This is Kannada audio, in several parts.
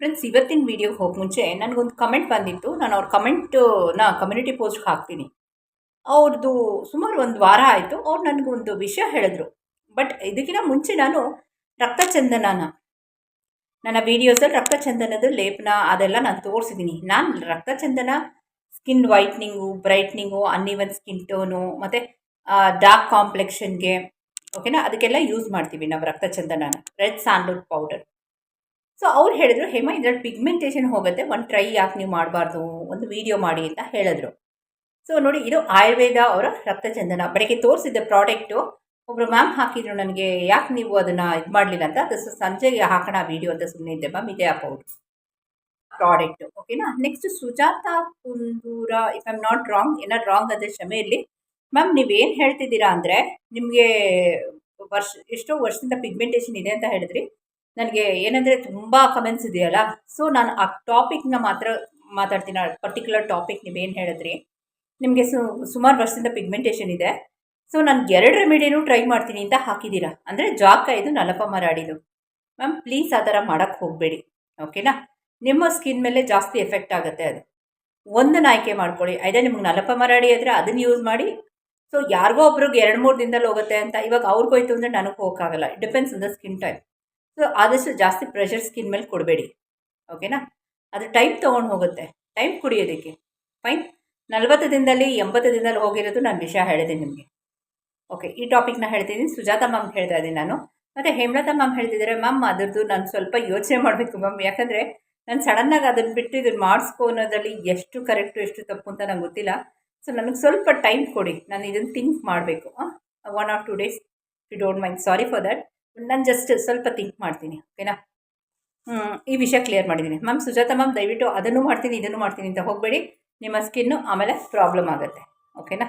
ಫ್ರೆಂಡ್ಸ್ ಇವತ್ತಿನ ವೀಡಿಯೋಗೆ ಹೋಗಿ ಮುಂಚೆ ನನಗೊಂದು ಕಮೆಂಟ್ ಬಂದಿತ್ತು. ನಾನು ಅವ್ರ ಕಮೆಂಟನ್ನ ಕಮ್ಯುನಿಟಿ ಪೋಸ್ಟ್ಗೆ ಹಾಕ್ತೀನಿ. ಅವ್ರದ್ದು ಸುಮಾರು ಒಂದು ವಾರ ಆಯಿತು. ಅವ್ರು ನನಗೊಂದು ವಿಷಯ ಹೇಳಿದ್ರು. ಬಟ್ ಇದಕ್ಕಿಂತ ಮುಂಚೆ ನಾನು ರಕ್ತಚಂದನನ, ನನ್ನ ವೀಡಿಯೋಸಲ್ಲಿ ರಕ್ತಚಂದನದ ಲೇಪನ ಅದೆಲ್ಲ ನಾನು ತೋರಿಸಿದ್ದೀನಿ ನಾನು ರಕ್ತಚಂದನ ಸ್ಕಿನ್ ವೈಟ್ನಿಂಗು ಬ್ರೈಟ್ನಿಂಗು ಅನ್ನಿವನ್ ಸ್ಕಿನ್ ಟೋನು ಮತ್ತು ಡಾರ್ಕ್ ಕಾಂಪ್ಲೆಕ್ಷನ್ಗೆ ಓಕೆನಾ ಅದಕ್ಕೆಲ್ಲ ಯೂಸ್ ಮಾಡ್ತೀವಿ ನಾವು ರಕ್ತಚಂದನನ. ರೆಡ್ ಸ್ಯಾಂಡಲ್ ಪೌಡರ್ ಸೊ ಅವ್ರು ಹೇಳಿದ್ರು, ಹೇಮ, ಇದ್ರಲ್ಲಿ ಪಿಗ್ಮೆಂಟೇಷನ್ ಹೋಗುತ್ತೆ. ಒಂದು ಟ್ರೈ ಯಾಕೆ ನೀವು ಮಾಡಬಾರ್ದು? ಒಂದು ವಿಡಿಯೋ ಮಾಡಿ ಅಂತ ಹೇಳಿದ್ರು. ಸೊ ನೋಡಿ, ಇದು ಆಯುರ್ವೇದ ಅವರ ರಕ್ತಚಂದನ. ಬೆಳಗ್ಗೆ ತೋರಿಸಿದ್ದೆ ಪ್ರಾಡಕ್ಟು ಒಬ್ಬರು ಮ್ಯಾಮ್ ಹಾಕಿದ್ರು ನನಗೆ, ಯಾಕೆ ನೀವು ಅದನ್ನು ಇದು ಮಾಡಲಿಲ್ಲ ಅಂತ? ಅದು ಸಂಜೆಗೆ ಹಾಕೋಣ ವಿಡಿಯೋ ಅಂತ ಸುಮ್ಮನೆ ಇದ್ದೆ ಮ್ಯಾಮ್ ಇದೇ ಪೌಡ್ರ್ ಪ್ರಾಡಕ್ಟು ಓಕೆನಾ next Sujata Kundur if I'm not wrong ಏನಾದ್ರು ರಾಂಗ್ ಅಂದರೆ ಕ್ಷಮೆ ಇರಲಿ. ಮ್ಯಾಮ್ ನೀವೇನು ಹೇಳ್ತಿದ್ದೀರಾ ಅಂದರೆ, ನಿಮಗೆ ವರ್ಷ, ಎಷ್ಟೋ ವರ್ಷದಿಂದ ಪಿಗ್ಮೆಂಟೇಷನ್ ಇದೆ ಅಂತ ಹೇಳಿದ್ರಿ. ನನಗೆ ಏನಂದರೆ ತುಂಬ ಕಮೆಂಟ್ಸ್ ಇದೆಯಲ್ಲ? ಸೊ ನಾನು ಆ ಟಾಪಿಕ್ನ ಮಾತ್ರ ಮಾತಾಡ್ತೀನಿ. ಪರ್ಟಿಕ್ಯುಲರ್ ಟಾಪಿಕ್ ನೀವೇನು ಹೇಳಿದ್ರಿ? ನಿಮಗೆ ಸುಮಾರು ವರ್ಷದಿಂದ ಪಿಗ್ಮೆಂಟೇಷನ್ ಇದೆ. ಸೊ ನಾನು ಎರಡು ರೆಮಿಡಿನೂ ಟ್ರೈ ಮಾಡ್ತೀನಿ ಅಂತ ಹಾಕಿದ್ದೀರಾ? ಅಂದರೆ ಜಾಕ ಇದು ನಲಪ ಮರಾಡಿದು ಮ್ಯಾಮ್ ಪ್ಲೀಸ್ ಆ ಥರ ಮಾಡೋಕ್ಕೆ ಹೋಗಬೇಡಿ. ಓಕೆನಾ ನಿಮ್ಮ ಸ್ಕಿನ್ ಮೇಲೆ ಜಾಸ್ತಿ ಎಫೆಕ್ಟ್ ಆಗುತ್ತೆ ಅದು. ಒಂದನ್ನು ಆಯ್ಕೆ ಮಾಡ್ಕೊಳ್ಳಿ. ಅದೇ ನಿಮ್ಗೆ ನಲಪ ಮರಾಡಿ ಆದರೆ ಅದನ್ನು ಯೂಸ್ ಮಾಡಿ. ಸೊ ಯಾರಿಗೋ ಒಬ್ರಿಗೆ ಎರಡು ಮೂರು ದಿನದಲ್ಲಿ ಹೋಗುತ್ತೆ ಅಂತ ಇವಾಗ ಅವ್ರಿಗೋಯ್ತು ಅಂದರೆ ನನಗೆ ಹೋಗೋಕ್ಕಾಗಲ್ಲ. Depends on the skin type so ಆದಷ್ಟು ಜಾಸ್ತಿ ಪ್ರೆಷರ್ ಸ್ಕಿನ್ ಮೇಲೆ ಕೊಡಬೇಡಿ. ಓಕೆನಾ ಅದು ಟೈಮ್ ತೊಗೊಂಡು ಹೋಗುತ್ತೆ. ಟೈಮ್ ಕುಡಿಯೋದಕ್ಕೆ. ಫೈನ್ ನಲ್ವತ್ತು ದಿನದಲ್ಲಿ, ಎಂಬತ್ತು ದಿನದಲ್ಲಿ ಹೋಗಿರೋದು ನಾನು ವಿಷಯ ಹೇಳಿದೆ ನಿಮಗೆ. ಓಕೆ ಈ ಟಾಪಿಕ್ನ ಹೇಳ್ತಿದ್ದೀನಿ ಸುಜಾತ ಮ್ಯಾಮ್ ಹೇಳ್ತಾ ಇದ್ದೀನಿ ನಾನು. ಮತ್ತು ಹೇಮಲತಾ ಮ್ಯಾಮ್ ಹೇಳ್ತಿದ್ದಾರೆ ಮ್ಯಾಮ್ ಅದರದ್ದು ನಾನು ಸ್ವಲ್ಪ ಯೋಚನೆ ಮಾಡಬೇಕು ಮ್ಯಾಮ್ ಯಾಕಂದರೆ ನಾನು ಸಡನ್ನಾಗಿ ಅದನ್ನು ಬಿಟ್ಟು ಇದನ್ನು ಮಾಡಿಸ್ಕೊ ಅನ್ನೋದ್ರಲ್ಲಿ ಎಷ್ಟು ಕರೆಕ್ಟು ಎಷ್ಟು ತಪ್ಪು ಅಂತ ನಂಗೆ ಗೊತ್ತಿಲ್ಲ. ಸೊ ನನಗೆ ಸ್ವಲ್ಪ ಟೈಮ್ ಕೊಡಿ. ನಾನು ಇದನ್ನು ಥಿಂಕ್ ಮಾಡಬೇಕು. One or two days you don't mind sorry for that ನಾನು ಜಸ್ಟ್ ಸ್ವಲ್ಪ ಥಿಂಕ್ ಮಾಡ್ತೀನಿ ಓಕೆನಾ ಈ ವಿಷಯ ಕ್ಲಿಯರ್ ಮಾಡಿದ್ದೀನಿ. ಮ್ಯಾಮ್ ಸುಜಾತ ಮ್ಯಾಮ್ ದಯವಿಟ್ಟು ಅದನ್ನು ಮಾಡ್ತೀನಿ, ಇದನ್ನು ಮಾಡ್ತೀನಿ ಅಂತ ಹೋಗಬೇಡಿ. ನಿಮ್ಮ ಸ್ಕಿನ್ನು ಆಮೇಲೆ ಪ್ರಾಬ್ಲಮ್ ಆಗುತ್ತೆ ಓಕೆನಾ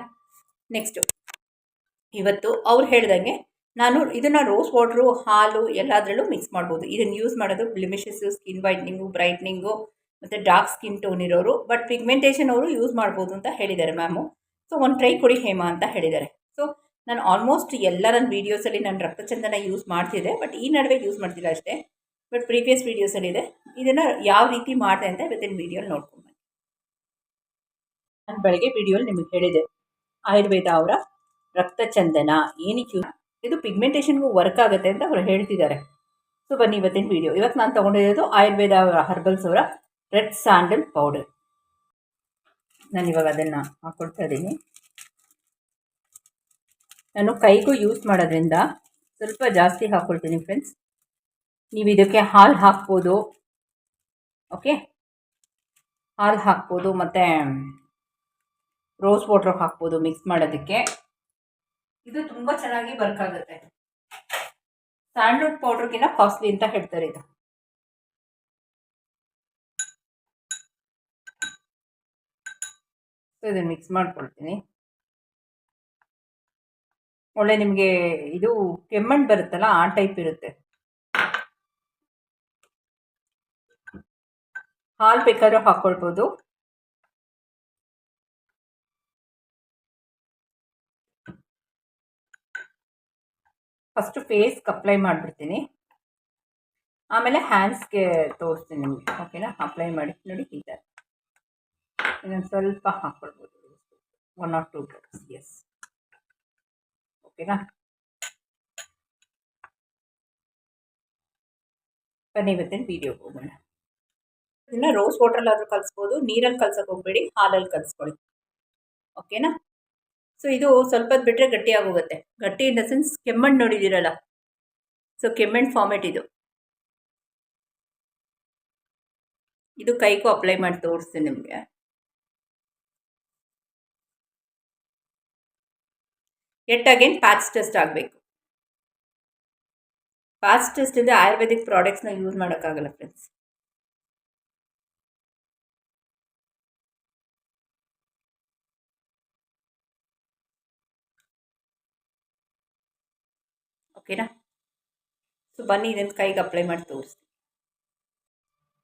ನೆಕ್ಸ್ಟು ಇವತ್ತು ಅವ್ರು ಹೇಳ್ದಂಗೆ ನಾನು ಇದನ್ನು ರೋಸ್ ವಾಟ್ರು ಹಾಲು ಎಲ್ಲದರಲ್ಲೂ ಮಿಕ್ಸ್ ಮಾಡ್ಬೋದು. ಇದನ್ನು ಯೂಸ್ ಮಾಡೋದು ಬ್ಲಿಮಿಷಸ್ಸು ಸ್ಕಿನ್ ವೈಟ್ನಿಂಗು ಬ್ರೈಟ್ನಿಂಗು ಮತ್ತು ಡಾರ್ಕ್ ಸ್ಕಿನ್ ಟೋನ್ ಇರೋರು ಬಟ್ ಪಿಗ್ಮೆಂಟೇಷನ್ ಅವರು ಯೂಸ್ ಮಾಡ್ಬೋದು ಅಂತ ಹೇಳಿದ್ದಾರೆ ಮ್ಯಾಮು ಸೊ ಒಂದು ಟ್ರೈ ಕೊಡಿ ಹೇಮಾ ಅಂತ ಹೇಳಿದ್ದಾರೆ. ಸೊ ನಾನು ಆಲ್ಮೋಸ್ಟ್ ಎಲ್ಲ ನನ್ನ ವೀಡಿಯೋಸಲ್ಲಿ ನಾನು ರಕ್ತಚಂದನ ಯೂಸ್ ಮಾಡ್ತಿದ್ದೆ ಬಟ್ ಈ ನಡುವೆ ಯೂಸ್ ಮಾಡ್ತಿಲ್ಲ ಅಷ್ಟೇ. ಬಟ್ ಪ್ರೀವಿಯಸ್ ವೀಡಿಯೋಸಲ್ಲಿದೆ ಇದನ್ನು ಯಾವ ರೀತಿ ಮಾಡಿದೆ ಅಂತ ಇವತ್ತಿನ ವೀಡಿಯೋಲಿ ನೋಡ್ಕೊಂಡು ನಾನು ಬೆಳಗ್ಗೆ ವೀಡಿಯೋಲಿ ನಿಮಗೆ ಹೇಳಿದೆ. ಆಯುರ್ವೇದ ಅವರ ರಕ್ತಚಂದನ, ಏನಕ್ಕೆ ಇದು ಪಿಗ್ಮೆಂಟೇಷನ್ಗೂ ವರ್ಕ್ ಆಗುತ್ತೆ ಅಂತ ಅವರು ಹೇಳ್ತಿದ್ದಾರೆ. ಸೊ ಬನ್ನಿ ಇವತ್ತಿನ ವೀಡಿಯೋ ಇವತ್ತು ನಾನು ತೊಗೊಂಡಿರೋದು ಆಯುರ್ವೇದ ಅವರ ಹರ್ಬಲ್ಸ್ ಅವರ ರೆಡ್ ಸ್ಯಾಂಡಲ್ ಪೌಡರ್ ನಾನು ಇವಾಗ ಅದನ್ನು ಹಾಕ್ಕೊಳ್ತಾ ಇದ್ದೀನಿ. ನಾನು ಕೈಗೂ ಯೂಸ್ ಮಾಡೋದ್ರಿಂದ ಸ್ವಲ್ಪ ಜಾಸ್ತಿ ಹಾಕ್ಕೊಳ್ತೀನಿ ಫ್ರೆಂಡ್ಸ್ ನೀವು ಇದಕ್ಕೆ ಹಾಲು ಹಾಕ್ಬೋದು. ಓಕೆ ಹಾಲು ಹಾಕ್ಬೋದು ಮತ್ತು ರೋಸ್ ವಾಟ್ರ್ ಹಾಕ್ಬೋದು ಮಿಕ್ಸ್ ಮಾಡೋದಕ್ಕೆ. ಇದು ತುಂಬ ಚೆನ್ನಾಗಿ ವರ್ಕ್ ಆಗುತ್ತೆ. ಸ್ಯಾಂಡ್ಲ್ವುಡ್ ಪೌಡ್ರ್ಗಿಂತ ಕಾಸ್ಟ್ಲಿ ಅಂತ ಹೇಳ್ತಾರೆ ಇದು. ಸೊ ಇದನ್ನು ಮಿಕ್ಸ್ ಮಾಡ್ಕೊಳ್ತೀನಿ. ಒಳ್ಳೆ ನಿಮಗೆ ಇದು ಕೆಮ್ಮಣ್ಣು ಬರುತ್ತಲ್ಲ, ಆ ಟೈಪ್ ಇರುತ್ತೆ. ಹಾಲು ಬೇಕಾದ್ರೂ ಹಾಕ್ಕೊಳ್ಬೋದು ಫಸ್ಟು ಫೇಸ್ಗೆ ಅಪ್ಲೈ ಮಾಡಿಬಿಡ್ತೀನಿ. ಆಮೇಲೆ ಹ್ಯಾಂಡ್ಸ್ಗೆ ತೋರಿಸ್ತೀನಿ ನಿಮಗೆ ಓಕೆನಾ ಅಪ್ಲೈ ಮಾಡಿ, ನೋಡಿ ಈ ಇನ್ನೊಂದು ಸ್ವಲ್ಪ ಹಾಕ್ಕೊಳ್ಬೋದು ಒನ್ ಆರ್ ಟೂ ಡ್ರಾಪ್ಸ್ ಎಸ್ ಓಕೆನಾ ಬನ್ನಿ ಇವತ್ತಿನ ವೀಡಿಯೋಗೆ ಹೋಗೋಣ ಇದನ್ನು ರೋಸ್ ವಾಟ್ರಲ್ಲಾದರೂ ಕಲಿಸ್ಬೋದು, ನೀರಲ್ಲಿ ಕಲ್ಸೋಕೆ ಹೋಗಬೇಡಿ, ಹಾಲಲ್ಲಿ ಕಲಿಸ್ಕೊಳ್ಳಿ. ಓಕೆನಾ ಸೊ ಇದು ಸ್ವಲ್ಪ ಬಿಟ್ಟರೆ ಗಟ್ಟಿಯಾಗೋಗುತ್ತೆ ಗಟ್ಟಿ ಇನ್ ದ ಸೆನ್ಸ್ ಕೆಮ್ಮಣ್ಣು ನೋಡಿದ್ದೀರಲ್ಲ ಸೊ ಕೆಮ್ಮಣ್ಣು ಫಾರ್ಮೆಟ್ ಇದು. ಇದು ಕೈಗೂ ಅಪ್ಲೈ ಮಾಡಿ ತೋರಿಸ್ತೀನಿ ನಿಮಗೆ. ಎಟ್ ಅಗೇನ್ ಪ್ಯಾಚ್ ಟೆಸ್ಟ್ ಆಗಬೇಕು. ಪ್ಯಾಚ್ ಟೆಸ್ಟ್ ಇದೆ ಆಯುರ್ವೇದಿಕ್ ಪ್ರಾಡಕ್ಟ್ಸ್ನ ಯೂಸ್ ಮಾಡೋಕ್ಕಾಗಲ್ಲ ಫ್ರೆಂಡ್ಸ್ ಓಕೆನಾ ಸೊ ಬನ್ನಿ ಇದನ್ನು ಕೈಗೆ ಅಪ್ಲೈ ಮಾಡಿ ತೋರಿಸ್ತೀನಿ.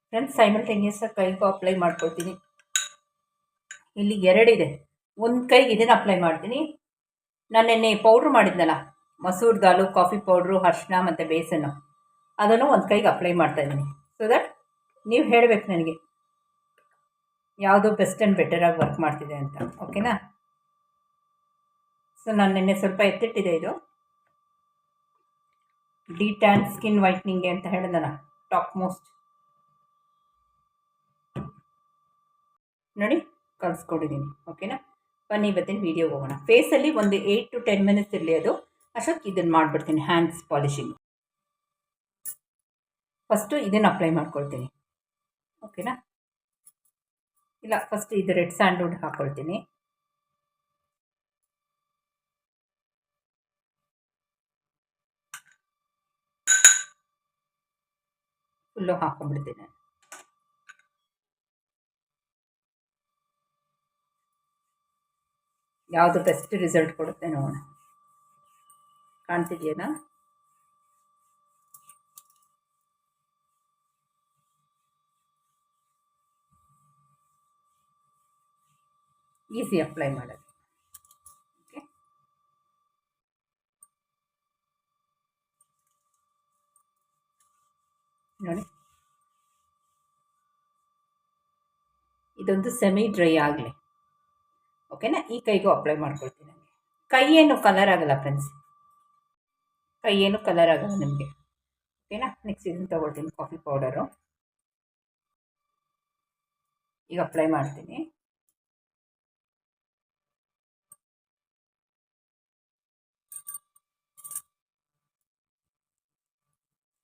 ಫ್ರೆಂಡ್ಸ್ ಸೈಮಲ್ಟೇನಿಯಸ್ ಕೈಗೂ ಅಪ್ಲೈ ಮಾಡ್ಕೊಳ್ತೀನಿ. ಇಲ್ಲಿ ಎರಡಿದೆ. ಒಂದು ಕೈಗೆ ಇದನ್ನು ಅಪ್ಲೈ ಮಾಡ್ತೀನಿ. ನಾನು ನಿನ್ನೆ ಪೌಡ್ರ್ ಮಾಡಿದ್ನಲ್ಲ, ಮಸೂರ್ ದಾಲು ಕಾಫಿ ಪೌಡ್ರು ಅರ್ಶಿನ ಮತ್ತು ಬೇಸನ್ನು. ಅದನ್ನು ಒಂದು ಕೈಗೆ ಅಪ್ಲೈ ಮಾಡ್ತಾಯಿದ್ದೀನಿ ಸೊ ದಟ್ ನೀವು ಹೇಳಬೇಕು ನನಗೆ. ಯಾವುದು ಬೆಸ್ಟ್ ಆ್ಯಂಡ್ ಬೆಟರಾಗಿ ವರ್ಕ್ ಮಾಡ್ತಿದೆ ಅಂತ ಓಕೆನಾ ಸೊ ನಾನು ನಿನ್ನೆ ಸ್ವಲ್ಪ ಎತ್ತಿಟ್ಟಿದೆ ಇದು. ಡಿ ಟ್ಯಾನ್ ಸ್ಕಿನ್ ವೈಟ್ನಿಂಗ್ಗೆ ಅಂತ ಹೇಳಿದನ ಟಾಪ್ ಮೋಸ್ಟ್ ನೋಡಿ ಕಲಿಸ್ಕೊಂಡಿದ್ದೀನಿ ಓಕೆನಾ ಬನ್ನಿ ಇವತ್ತಿನ ವೀಡಿಯೋಗೆ ಹೋಗೋಣ. ಫೇಸಲ್ಲಿ ಒಂದು ಏಯ್ಟ್ ಟು ಟೆನ್ ಮಿನಿಟ್ಸ್ ಇರಲಿ ಅದು. ಅಷ್ಟೊತ್ತು ಇದನ್ನು ಮಾಡಿಬಿಡ್ತೀನಿ. ಹ್ಯಾಂಡ್ಸ್ ಪಾಲಿಶಿಂಗ್ ಫಸ್ಟು ಇದನ್ನು ಅಪ್ಲೈ ಮಾಡ್ಕೊಳ್ತೀನಿ. ಓಕೆನಾ ಇಲ್ಲ ಫಸ್ಟ್ ಇದು ರೆಡ್ ಸ್ಯಾಂಡ್ವುಡ್ ಹಾಕ್ಕೊಳ್ತೀನಿ ಫುಲ್ಲು ಹಾಕೊಂಡ್ಬಿಡ್ತೀನಿ. ಯಾವುದು ಬೆಸ್ಟ್ ರಿಸಲ್ಟ್ ಕೊಡುತ್ತೆ ನೋಡೋಣ. ಕಾಣ್ತಿದೆಯಾ ಈಸಿ ಅಪ್ಲೈ ಮಾಡೋದು. ನೋಡಿ. ಇದೊಂದು ಸೆಮಿ ಡ್ರೈ ಆಗಲಿ. ಓಕೆನಾ ಈ ಕೈಗೂ ಅಪ್ಲೈ ಮಾಡ್ಕೊಳ್ತೀನಿ ಕೈ ಏನು ಕಲರ್ ಆಗಲ್ಲ ಫ್ರೆಂಡ್ಸ್ ಕೈ ಏನು ಕಲರ್ ಆಗಲ್ಲ ನಿಮಗೆ. ಓಕೆನಾ ನೆಕ್ಸ್ಟ್ ಇದನ್ನು ತೊಗೊಳ್ತೀನಿ ಕಾಫಿ ಪೌಡರು ಈಗ ಅಪ್ಲೈ ಮಾಡ್ತೀನಿ.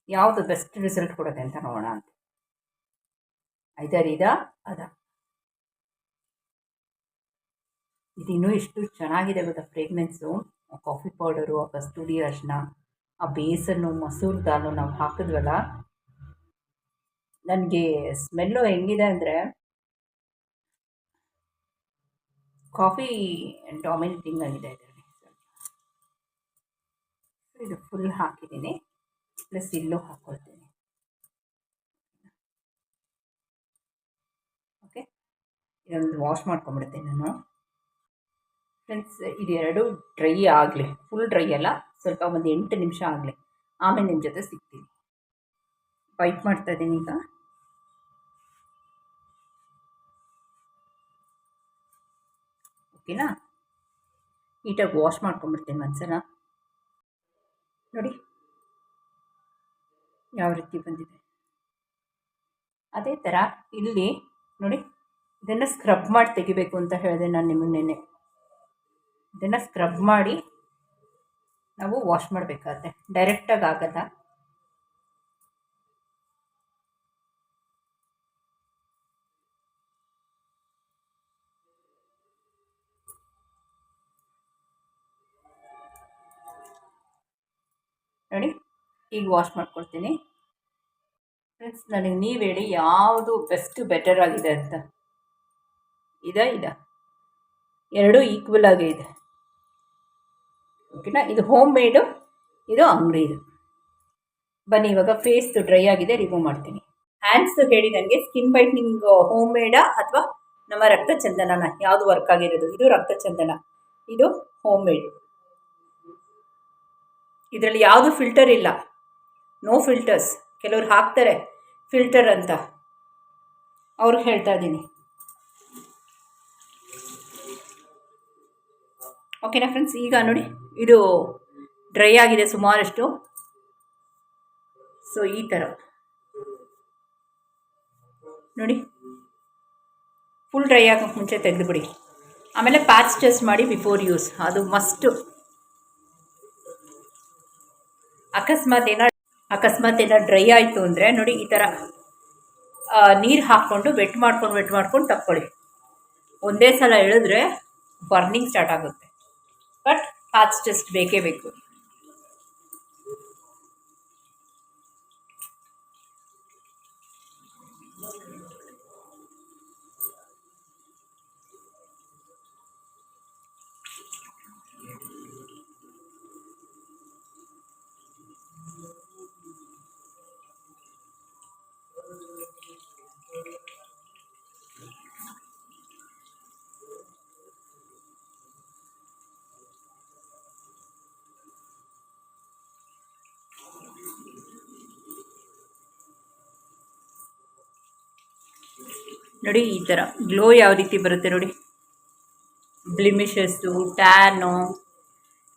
ಯಾವುದು ಬೆಸ್ಟ್ ರಿಸಲ್ಟ್ ಕೊಡುತ್ತೆ ಅಂತ ನೋಡೋಣ ಅಂತ. ಐದರ್ ಇದ ಇನ್ನೂ ಎಷ್ಟು ಚೆನ್ನಾಗಿದೆ ಗೊತ್ತಾ ಫ್ರೇಗ್ನೆನ್ಸು ಕಾಫಿ ಪೌಡರು ಆ ಕಸ್ತೂರಿ ಅರ್ಶನ, ಆ ಬೇಸನ್ನು, ಮಸೂರ್ ದಾಲು ನಾವು ಹಾಕಿದ್ವಲ್ಲ? ನನಗೆ ಸ್ಮೆಲ್ಲು ಹೆಂಗಿದೆ ಅಂದರೆ ಕಾಫಿ ಡಾಮಿನೇಟಿಂಗ್ ಆಗಿದೆ ಇದರಲ್ಲಿ. ಇದು ಫುಲ್ ಹಾಕಿದ್ದೀನಿ. ಪ್ಲಸ್ ಇಲ್ಲೂ ಹಾಕ್ಕೊಳ್ತೀನಿ ಓಕೆ ಇದೊಂದು ವಾಶ್ ಮಾಡ್ಕೊಂಬಿಡ್ತೀನಿ ನಾನು. ಫ್ರೆಂಡ್ಸ್ ಇದೆರಡು ಡ್ರೈ ಆಗಲಿ ಫುಲ್ ಡ್ರೈ ಅಲ್ಲ, ಸ್ವಲ್ಪ ಒಂದು ಎಂಟು ನಿಮಿಷ ಆಗಲಿ. ಆಮೇಲೆ ನಿಮ್ಮ ಜೊತೆ ಸಿಗ್ತೀನಿ. ವೈಟ್ ಮಾಡ್ತಾ ಇದ್ದೀನಿ ಈಗ. ಓಕೆನಾ? ನೀಟಾಗಿ ವಾಶ್ ಮಾಡ್ಕೊಂಬಿಡ್ತೀನಿ ಒಂದ್ಸಲ ನೋಡಿ. ಯಾವ ರೀತಿ ಬಂದಿದೆ. ಅದೇ ಥರ ಇಲ್ಲಿ, ನೋಡಿ, ಇದನ್ನು ಸ್ಕ್ರಬ್ ಮಾಡಿ ತೆಗಿಬೇಕು ಅಂತ ಹೇಳಿದೆ ನಾನು ನಿಮಗೆ ನೆನೆ ಇದನ್ನು ಸ್ಕ್ರಬ್ ಮಾಡಿ ನಾವು ವಾಶ್ ಮಾಡಬೇಕಾಗತ್ತೆ. ಡೈರೆಕ್ಟಾಗಿ ಆಗಲ್ಲ. ನೋಡಿ, ಈಗ ವಾಶ್ ಮಾಡ್ಕೊಳ್ತೀನಿ. ಫ್ರೆಂಡ್ಸ್ ನನಗೆ ನೀವು ಹೇಳಿ ಯಾವುದು ಬೆಸ್ಟ್ ಬೆಟರ್ ಆಗಿದೆ ಅಂತ. ಇದೆ ಇದೆ? ಎರಡೂ ಈಕ್ವಲ್ ಆಗೇ ಇದೆ. ಓಕೆನಾ ಇದು ಹೋಮ್ ಮೇಡು ಇದು ಅಂಗಡಿದು. ಬನ್ನಿ, ಇವಾಗ ಫೇಸ್ದು ಡ್ರೈ ಆಗಿದೆ ರಿಮೂವ್ ಮಾಡ್ತೀನಿ. ಹ್ಯಾಂಡ್ಸ್ ಹೇಳಿ ನನಗೆ ಸ್ಕಿನ್ ವೈಟ್ನಿಂಗ್ ಹೋಮ್ ಮೇಡಾ ಅಥವಾ ನಮ್ಮ ರಕ್ತ ಚಂದನನ ಯಾವುದು ವರ್ಕ್ ಆಗಿರೋದು? ಇದು ರಕ್ತ ಚಂದನ ಇದು ಹೋಮ್ ಮೇಡ್ ಇದರಲ್ಲಿ ಯಾವುದು ಫಿಲ್ಟರ್ ಇಲ್ಲ. ನೋ ಫಿಲ್ಟರ್ಸ್ ಕೆಲವ್ರು ಹಾಕ್ತಾರೆ ಫಿಲ್ಟರ್ ಅಂತ. ಅವ್ರಿಗೆ ಹೇಳ್ತಾ ಇದ್ದೀನಿ. ಓಕೆನಾ ಫ್ರೆಂಡ್ಸ್ ಈಗ ನೋಡಿ, ಇದು ಡ್ರೈ ಆಗಿದೆ ಸುಮಾರಷ್ಟು. ಸೊ ಈ ಥರ ನೋಡಿ ಫುಲ್ ಡ್ರೈ ಆಗೋಕ್ಕೆ ಮುಂಚೆ ತೆಗೆದುಬಿಡಿ. ಆಮೇಲೆ ಪ್ಯಾಚ್ ಟೆಸ್ಟ್ ಮಾಡಿ ಬಿಫೋರ್ ಯೂಸ್ ಅದು ಮಸ್ಟು ಅಕಸ್ಮಾತ್ ಏನೋ ಅಕಸ್ಮಾತ್ ಏನೋ ಡ್ರೈ ಆಯಿತು ಅಂದರೆ, ನೋಡಿ, ಈ ಥರ ನೀರು ಹಾಕ್ಕೊಂಡು ವೆಟ್ ಮಾಡ್ಕೊಂಡು ವೆಟ್ ಮಾಡ್ಕೊಂಡು ತಕ್ಕೊಳ್ಳಿ ಒಂದೇ ಸಲ ಇಳಿದ್ರೆ ಬರ್ನಿಂಗ್ ಸ್ಟಾರ್ಟ್ ಆಗುತ್ತೆ. ಬಟ್ ಪ್ಯಾಚ್ ಟೆಸ್ಟ್ ಬೇಕೇ ಬೇಕು ನೋಡಿ, ಈ ಥರ ಗ್ಲೋ ಯಾವ ರೀತಿ ಬರುತ್ತೆ ನೋಡಿ. ಬ್ಲಿಮಿಷಸ್ಸು ಟ್ಯಾನು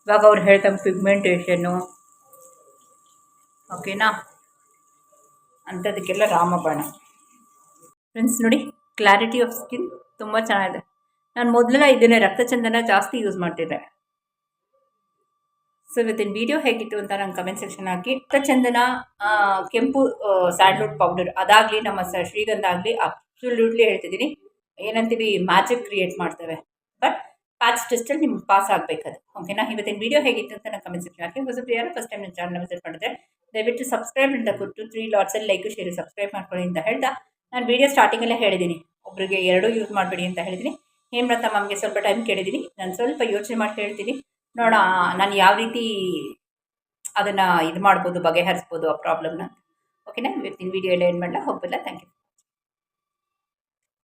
ಇವಾಗ ಅವ್ರು ಹೇಳ್ತಂಗೆ ಪಿಗ್ಮೆಂಟೇಷನ್ನು ಓಕೆನಾ ಅಂಥದಕ್ಕೆಲ್ಲ ರಾಮಬಾಣ. ಫ್ರೆಂಡ್ಸ್ ನೋಡಿ ಕ್ಲಾರಿಟಿ ಆಫ್ ಸ್ಕಿನ್ ತುಂಬ ಚೆನ್ನಾಗಿದೆ. ನಾನು ಮೊದಲೆಲ್ಲ ಇದನ್ನೇ ರಕ್ತಚಂದನ ಜಾಸ್ತಿ ಯೂಸ್ ಮಾಡ್ತಿದ್ದೆ. ಸೊ ಇವತ್ತಿನ ವಿಡಿಯೋ ಹೇಗಿತ್ತು ಅಂತ ನಂಗೆ ಕಮೆಂಟ್ ಸೆಕ್ಷನ್ ಹಾಕಿ. ಚಂದನ ಕೆಂಪು ಸ್ಯಾಂಡ್ಲ್ವುಡ್ ಪೌಡರ್ ಅದಾಗಲಿ, ನಮ್ಮ ಶ್ರೀಗಂಧ ಆಗಲಿ ಅಬ್ಸಲ್ಯೂಟ್ಲಿ ಹೇಳ್ತಿದ್ದೀನಿ. ಏನಂತೀವಿ ಮ್ಯಾಜಿಕ್ ಕ್ರಿಯೇಟ್ ಮಾಡ್ತೇವೆ. ಬಟ್ ಪ್ಯಾಚ್ ಟೆಸ್ಟಲ್ಲಿ ನಿಮ್ಗೆ ಪಾಸ್ ಆಗಬೇಕದು. ಓಕೆನಾ ಇವತ್ತಿನ ವಿಡಿಯೋ ಹೇಗಿತ್ತು ಅಂತ ನಂಗೆ ಕಮೆಂಟ್ ಸೆಕ್ಷನ್ ಹಾಕಿ. ಹೊಸಬ್ರು ಯಾರು ಫಸ್ಟ್ ಟೈಮ್ ನನ್ನ ಚಾನಲ್ ವಿಸಿಟ್ ಮಾಡಿದ್ರೆ, ದಯವಿಟ್ಟು ಸಬ್ಸ್ಕ್ರೈಬ್ ಅಂತ ಕೊಟ್ಟು ತ್ರೀ ಲಾಟ್ಸಲ್ಲಿ ಲೈಕ್ ಶೇರ್ ಸಬ್ಸ್ಕ್ರೈಬ್ ಮಾಡ್ಕೊಳ್ಳಿ ಅಂತ ಹೇಳ್ತಾ ನಾನು ವಿಡಿಯೋ ಸ್ಟಾರ್ಟಿಂಗಲ್ಲೇ ಹೇಳಿದ್ದೀನಿ ಒಬ್ಬರಿಗೆ ಎರಡೂ ಯೂಸ್ ಮಾಡಬೇಡಿ ಅಂತ ಹೇಳಿದ್ದೀನಿ ಹೇಮ್ರತ ಮ್ಯಾಮ್ಗೆ ಸ್ವಲ್ಪ ಟೈಮ್ ಕೇಳಿದ್ದೀನಿ ನಾನು ಸ್ವಲ್ಪ ಯೋಚನೆ ಮಾಡಿ ಹೇಳ್ತೀನಿ. ನೋಡೋಣ ನಾನು ಯಾವ ರೀತಿ ಅದನ್ನು ಇದು ಮಾಡ್ಬೋದು, ಬಗೆಹರಿಸ್ಬೋದು ಆ ಪ್ರಾಬ್ಲಮ್ನ ಓಕೆನಾ ಇವತ್ತಿನ ವಿಡಿಯೋ ಎಲ್ಲ ಏನು ಮಾಡಲ್ಲ ಹೋಗಲ್ಲ ಥ್ಯಾಂಕ್ ಯು